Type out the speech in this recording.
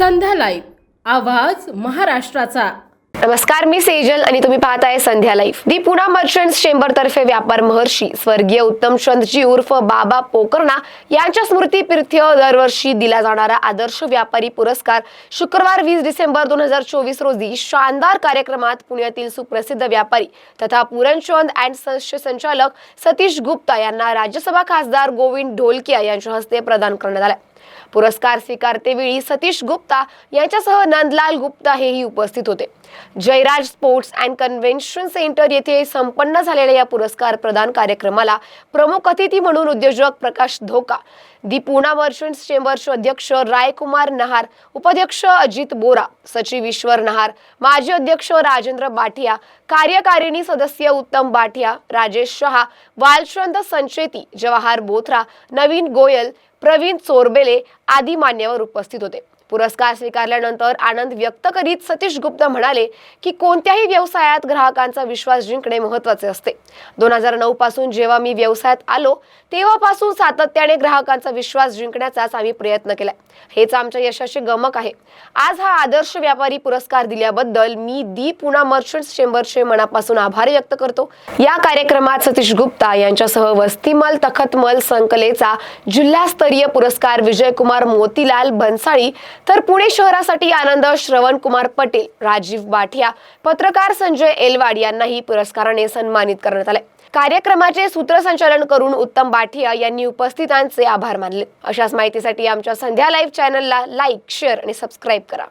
संध्या live आवाज महाराष्ट्राचा. नमस्कार मी सेजल आणि तुम्ही पाहताय Sandhya life the Poona merchants chamber तर्फे व्यापार महर्षी स्वर्गीय उत्तमचंदजी उर्फ बाबा पोकर्णा यांच्या स्मृती प्रीत्य दरवर्षी दिला जाणारा आदर्श व्यापारी पुरस्कार शुक्रवार वीस डिसेंबर दोन हजार चोवीस रोजी शानदार कार्यक्रमात पुण्यातील सुप्रसिद्ध व्यापारी तथा पुरणचंद अँड सन्सचे संचालक सतीश गुप्ता यांना राज्यसभा खासदार गोविंद ढोलकिया यांच्या हस्ते प्रदान करण्यात आला. पुरस्कार स्वीकारतेवेळी सतीश गुप्ता यांच्यासह नंदलाल गुप्ता हेही उपस्थित होते. Jayraj sports and convention centre येथे संपन्न झालेल्या या पुरस्कार प्रदान कार्यक्रमाला प्रमुख अतिथी म्हणून उद्योजक प्रकाश धोका दी पुणा मर्चंट्स चेंबरचे अध्यक्ष रायकुमार नहार उपाध्यक्ष अजित बोरा सचिव ईश्वर नहार माजी अध्यक्ष राजेंद्र बाठिया कार्यकारिणी सदस्य उत्तम बाठिया राजेश शहा वालचंद संचेती जवाहर बोथरा नवीन गोयल प्रवीण चोरबेले आदी मान्यवर उपस्थित होते. पुरस्कार स्वीकारल्यानंतर आनंद व्यक्त करीत सतीश गुप्ता म्हणाले की कोणत्याही व्यवसायात ग्राहकांचा विश्वास जिंकणे महत्त्वाचे असते. दोन हजार नऊ पासून जेव्हा मी व्यवसायात आलो तेव्हापासून सातत्याने ग्राहकांचा विश्वास जिंकण्याचाच आम्ही प्रयत्न केलाय हेच आमच्या यशाचे गमक आहे. आज हा आदर्श व्यापारी पुरस्कार दिल्याबद्दल मी दी पुणा मर्चंट्स चेंबरचे मनापासून आभार व्यक्त करतो. या कार्यक्रमात सतीश गुप्ता यांच्यासह वस्तीमल तखतमल संकलेचा जिल्हास्तरीय पुरस्कार विजयकुमार मोतीलाल भन्साळी तर पुणे शहरासाठी आनंद श्रवणकुमार पटेल राजीव बाठिया पत्रकार संजय एलवाड यांनाही पुरस्काराने सन्मानित करण्यात आले. कार्यक्रमाचे सूत्रसंचालन करून उत्तम बाठिया यांनी उपस्थितांचे आभार मानले. अशाच माहितीसाठी आमच्या संध्या लाईव्ह चॅनलला लाईक शेअर आणि सबस्क्राईब करा.